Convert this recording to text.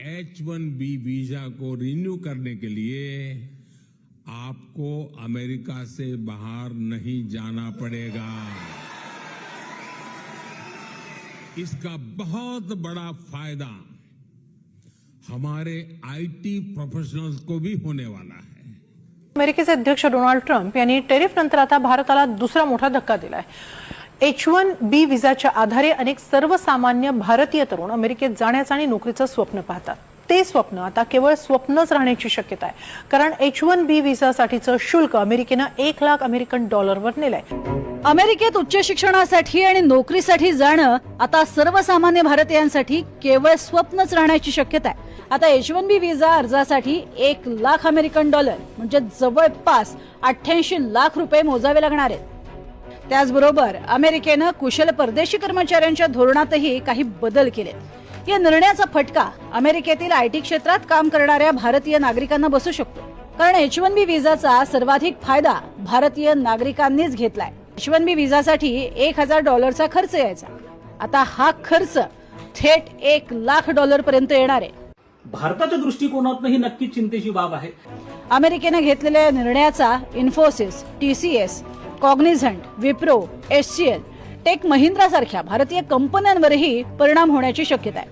H one B visa को renew करने के लिए आपको अमेरिका से बाहर नहीं जाना पड़ेगा। इसका बहुत बड़ा फ़ायदा हमारे आईटी प्रोफेशनल्स को भी होने वाला है। अमेरिकेचे अध्यक्ष डोनाल्ड ट्रंप यांनी टेरिफ नंतर आता भारताला दुसरा मोठा धक्का दिलाय. एच वन बी विजाच्या आधारे अनेक सर्वसामान्य भारतीय तरुण अमेरिकेत जाण्याचं आणि नोकरीचं स्वप्न पाहतात. ते स्वप्न आता केवळ स्वप्नच राहण्याची शक्यता आहे. कारण एच वन बी व्हिसासाठीचं शुल्क अमेरिकेनं एक लाख अमेरिकन डॉलरवर नेलंय. अमेरिकेत उच्च शिक्षणासाठी आणि नोकरीसाठी जाणं आता सर्वसामान्य भारतीयांसाठी केवळ स्वप्नच राहण्याची शक्यता आहे. आता एच वन बी व्हिसा अर्जासाठी एक लाख अमेरिकन डॉलर म्हणजे जवळपास अठ्ठ्याऐंशी लाख रुपये मोजावे लागणार आहेत. त्याचबरोबर अमेरिकेनं कुशल परदेशी कर्मचाऱ्यांच्या धोरणातही काही बदल केलेत. या निर्णयाचा फटका अमेरिकेतील आय टी क्षेत्रात काम करणाऱ्या भारतीय नागरिकांना बसू शकतो. कारण एच वन बी विजाचा सर्वाधिक फायदा भारतीय नागरिकांनीच घेतलाय. एच वन बी विजासाठी एक हजार डॉलरचा खर्च यायचा. आता हा खर्च थेट एक लाख डॉलर पर्यंत येणार आहे. भारताच्या दृष्टिकोनातून ही नक्कीच चिंतेची बाब आहे. अमेरिकेनं घेतलेल्या निर्णयाचा Infosys TCS Cognizant Wipro HCL Tech Mahindra सारख्या भारतीय कंपन्यांवरही परिणाम होण्याची शक्यता आहे.